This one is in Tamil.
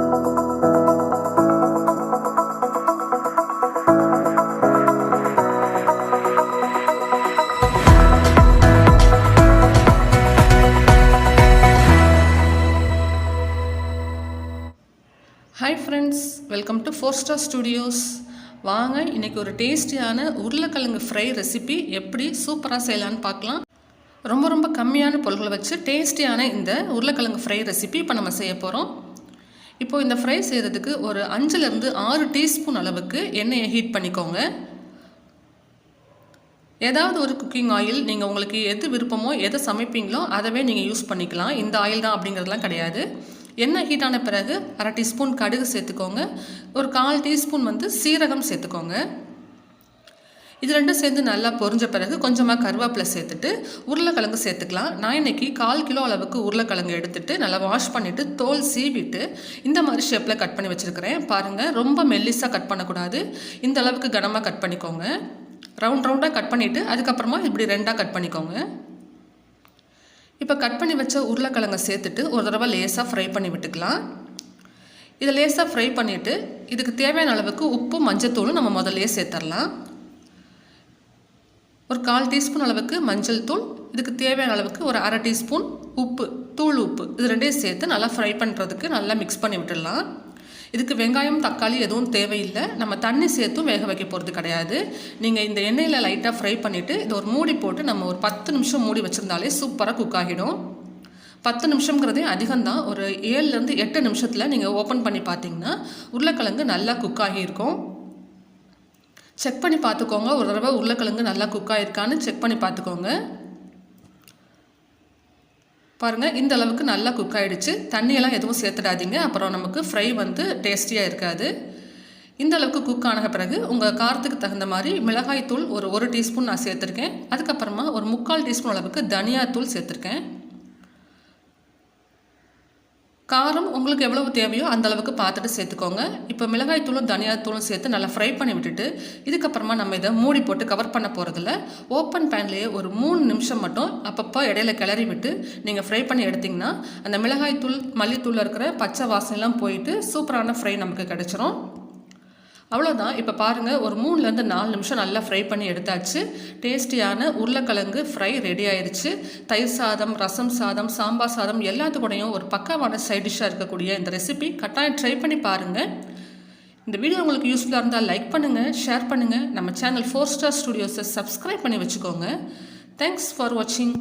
Hi friends welcome to four star studios வாங்க இன்னைக்கு ஒரு டேஸ்டியான உருளைக்கிழங்கு ஃப்ரை ரெசிபி எப்படி சூப்பராக செய்யலான்னு பார்க்கலாம். ரொம்ப ரொம்ப கம்மியான பொருள்களை வச்சு டேஸ்டியான இந்த உருளைக்கிழங்கு ஃப்ரை ரெசிபி இப்போ நம்ம செய்ய போகிறோம் இப்போது இந்த ஃப்ரை செய்கிறதுக்கு ஒரு அஞ்சுலேருந்து ஆறு டீஸ்பூன் அளவுக்கு எண்ணெயை ஹீட் பண்ணிக்கோங்க. ஏதாவது ஒரு குக்கிங் ஆயில் நீங்கள் உங்களுக்கு எது விருப்பமோ எதை சமைப்பீங்களோ அதவே நீங்கள் யூஸ் பண்ணிக்கலாம். இந்த ஆயில் தான் அப்படிங்கிறதுலாம் கிடையாது. எண்ணெய் ஹீட் ஆன பிறகு அரை டீஸ்பூன் கடுகு சேர்த்துக்கோங்க. ஒரு கால் டீஸ்பூன் வந்து சீரகம் சேர்த்துக்கோங்க. இது ரெண்டும் சேர்ந்து நல்லா பொரிஞ்ச பிறகு கொஞ்சமாக கருவேப்பிலை சேர்த்துட்டு உருளைக்கிழங்கு சேர்த்துக்கலாம். நான் இன்னைக்கு கால் கிலோ அளவுக்கு உருளைக்கிழங்கு எடுத்துட்டு நல்லா வாஷ் பண்ணிவிட்டு தோல் சீவிட்டு இந்த மாதிரி ஷேப்பில் கட் பண்ணி வச்சுருக்கிறேன். பாருங்கள் ரொம்ப மெல்லிஸாக கட் பண்ணக்கூடாது. இந்த அளவுக்கு கனமாக கட் பண்ணிக்கோங்க. ரவுண்ட் ரவுண்டாக கட் பண்ணிவிட்டு அதுக்கப்புறமா இப்படி ரெண்டாக கட் பண்ணிக்கோங்க. இப்போ கட் பண்ணி வச்ச உருளைக்கிழங்கை சேர்த்துட்டு ஒரு தடவை லேசாக ஃப்ரை பண்ணி விட்டுக்கலாம். இதை லேசாக ஃப்ரை பண்ணிவிட்டு இதுக்கு தேவையான அளவுக்கு உப்பு மஞ்சத்தூளும் நம்ம முதல்லையே சேர்த்துடலாம் ஒரு கால் டீஸ்பூன் அளவுக்கு மஞ்சள் தூள் இதுக்கு தேவையான அளவுக்கு ஒரு அரை டீஸ்பூன் உப்பு தூள் உப்பு இது ரெண்டையும் சேர்த்து நல்லா ஃப்ரை பண்ணுறதுக்கு நல்லா மிக்ஸ் பண்ணி விட்டுடலாம். இதுக்கு வெங்காயம் தக்காளி எதுவும் தேவையில்லை. நம்ம தண்ணி சேர்த்தும் வேக வைக்க போகிறது கிடையாது. நீங்கள் இந்த எண்ணெயில் லைட்டாக ஃப்ரை பண்ணிவிட்டு இதை ஒரு மூடி போட்டு நம்ம ஒரு பத்து நிமிஷம் மூடி வச்சுருந்தாலே சூப்பராக குக் ஆகிடும். பத்து நிமிஷங்கிறதே அதிகம்தான். ஒரு ஏழுலேருந்து எட்டு நிமிஷத்தில் நீங்கள் ஓப்பன் பண்ணி பார்த்தீங்கன்னா உருளைக்கிழங்கு நல்லா குக் ஆகியிருக்கும். செக் பண்ணி பார்த்துக்கோங்க. ஒரு தடவை உருளைக்கிழங்கு நல்லா குக் ஆகிருக்கான்னு செக் பண்ணி பார்த்துக்கோங்க. பாருங்கள் இந்த அளவுக்கு நல்லா குக் ஆகிடுச்சு தண்ணியெல்லாம் எதுவும் சேர்த்துடாதீங்க. அப்புறம் நமக்கு ஃப்ரை வந்து டேஸ்டியாக இருக்காது. இந்த அளவுக்கு குக் ஆன பிறகு உங்கள் காரத்துக்கு தகுந்த மாதிரி மிளகாய் தூள் ஒரு ஒரு டீஸ்பூன் நான் சேர்த்துருக்கேன். அதுக்கப்புறமா ஒரு முக்கால் டீஸ்பூன் அளவுக்கு தனியாத்தூள் சேர்த்துருக்கேன். காரம் உங்களுக்கு எவ்வளவு தேவையோ அந்த அளவுக்கு பார்த்துட்டு சேர்த்துக்கோங்க. இப்போ மிளகாய் தூளும் தனியாத்தூளும் சேர்த்து நல்லா ஃப்ரை பண்ணி விட்டுட்டு இதுக்கப்புறமா நம்ம இதை மூடி போட்டு கவர் பண்ண போகிறதில்ல ஓப்பன் பேன்லேயே ஒரு மூணு நிமிஷம் மட்டும் அப்பப்போ இடையில கிளறி விட்டு நீங்கள் ஃப்ரை பண்ணி எடுத்திங்கன்னா அந்த மிளகாய் தூள் மல்லித்தூளில் இருக்கிற பச்சை வாசனைலாம் போயிட்டு சூப்பரான ஃப்ரை நமக்கு கிடச்சிரும். அவ்வளோதான் இப்போ பாருங்கள் ஒரு மூணுலேருந்து நாலு நிமிஷம் நல்லா ஃப்ரை பண்ணி எடுத்தாச்சு. டேஸ்டியான உருளைக்கிழங்கு ஃப்ரை ரெடி ஆயிடுச்சு தயிர் சாதம் ரசம் சாதம் சாம்பார் சாதம் எல்லாத்துக்கூடையும் ஒரு பக்காவான சைட் டிஷ்ஷாக இருக்கக்கூடிய இந்த ரெசிபி கட்டாயம் ட்ரை பண்ணி பாருங்கள் இந்த வீடியோ உங்களுக்கு யூஸ்ஃபுல்லாக இருந்தால் லைக் பண்ணுங்கள் ஷேர் பண்ணுங்கள் நம்ம சேனல் ஃபோர் ஸ்டார் ஸ்டுடியோஸை சப்ஸ்கிரைப் பண்ணி வச்சுக்கோங்க. தேங்க்ஸ் ஃபார் வாட்சிங்